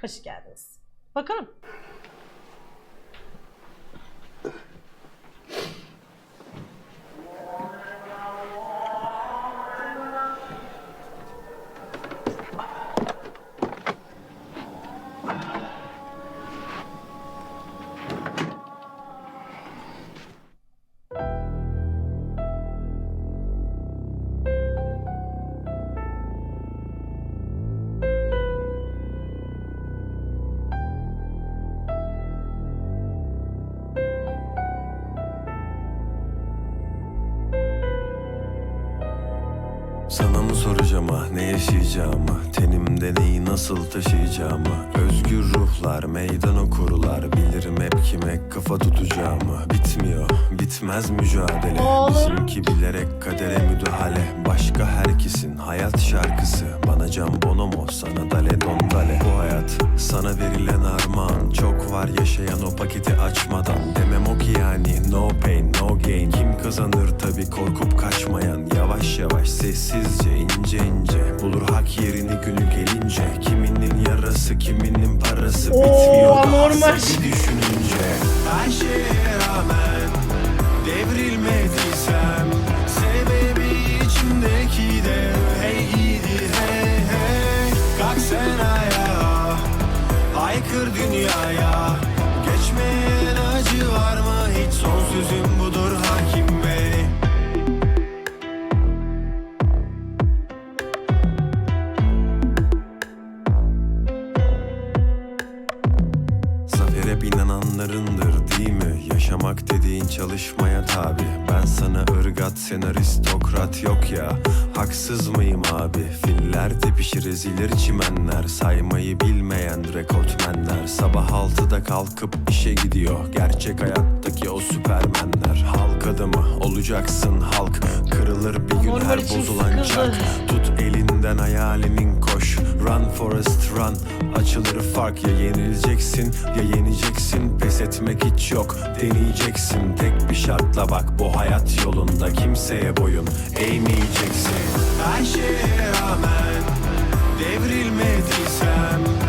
Hoş geldiniz. Bakalım. Sana mı soracağım ah ne yaşayacağımı Tenimde neyi nasıl taşıyacağımı Özgür ruhlar meydan okurlar Bilirim hep kime kafa tutacağımı Bitmiyor bitmez mücadele. Oğlum. Bizimki bilerek kadere müdahale. Başka herkesin hayat şarkısı. Bana can bonomo sana dale don dale. Bu hayat sana verilen armağan. Çok var yaşayan o paketi açmadan sessizce ince ince. Bulur hak yerini günü gelince. Kiminin yarası kiminin parası Oo, Bitmiyor. Anormal. bir düşününce. Her şeye rağmen Devrilmediysem Sebebi içimdeki de Hey gidi hey hey. Kalk sen ayağa Haykır dünyaya inananlarındır değil mi? Yaşamak dediğin çalışmaya tabi. Ben sana ırgat sen aristokrat yok ya. Haksız mıyım abi? Filler tepişir ezilir çimenler. Saymayı bilmeyen rekortmenler. Sabah altıda kalkıp işe gidiyor. Gerçek hayattaki o süpermenler. Halk adamı olacaksın halk. Kırılır bir gün Normal her için bozulan sıkıldı. çark Tut elinden hayalinin koş. Run Forest run. Açılır fark ya yenileceksin ya yeneceksin. Pes etmek hiç yok deneyeceksin. Tek bir şartla bak bu hayat yolunda Kimseye boyun eğmeyeceksin. Her şeye rağmen devrilmediysem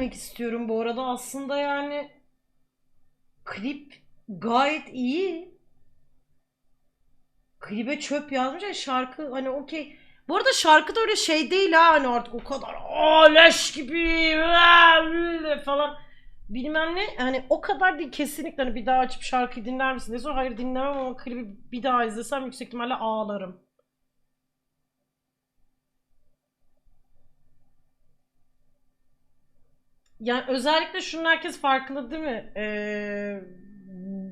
söylemek istiyorum bu arada aslında yani klip gayet iyi. Klibe çöp yazmış ya şarkı hani okey. Bu arada şarkı da öyle şey değil ha hani artık o kadar "Aa, leş gibi falan bilmem ne hani o kadar değil kesinlikle hani bir daha açıp şarkıyı dinler misin diye sor. Hayır dinlemem ama klibi bir daha izlesem yüksek ihtimalle ağlarım. Yani özellikle şunun herkes farkında değil mi? Ee,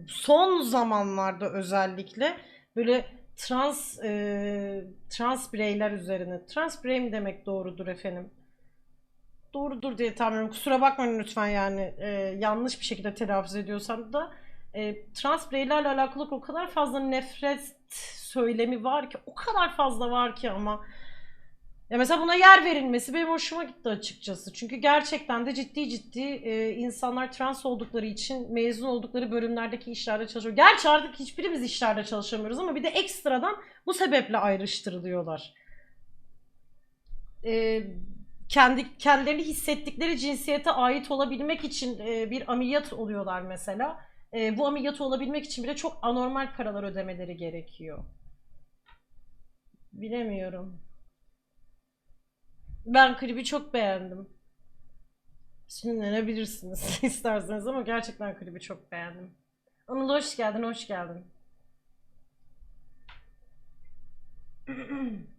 son zamanlarda özellikle böyle trans e, trans bireyler üzerine trans birey mi demek doğrudur efendim? Doğrudur diye tahmin ediyorum. Kusura bakmayın lütfen yani e, yanlış bir şekilde telaffuz ediyorsam da e, trans bireylerle alakalı o kadar fazla nefret söylemi var ki o kadar fazla var ki ama ya mesela buna yer verilmesi benim hoşuma gitti açıkçası. Çünkü gerçekten de ciddi ciddi e, insanlar trans oldukları için mezun oldukları bölümlerdeki işlerde çalışıyor. Gerçi artık hiçbirimiz işlerde çalışamıyoruz ama bir de ekstradan bu sebeple ayrıştırılıyorlar. E, kendi kendilerini hissettikleri cinsiyete ait olabilmek için e, bir ameliyat oluyorlar mesela. E, bu ameliyatı olabilmek için bile çok anormal paralar ödemeleri gerekiyor. Bilemiyorum. Ben klibi çok beğendim. Sinirlenebilirsiniz isterseniz ama gerçekten klibi çok beğendim. Anıl hoş geldin, hoş geldin.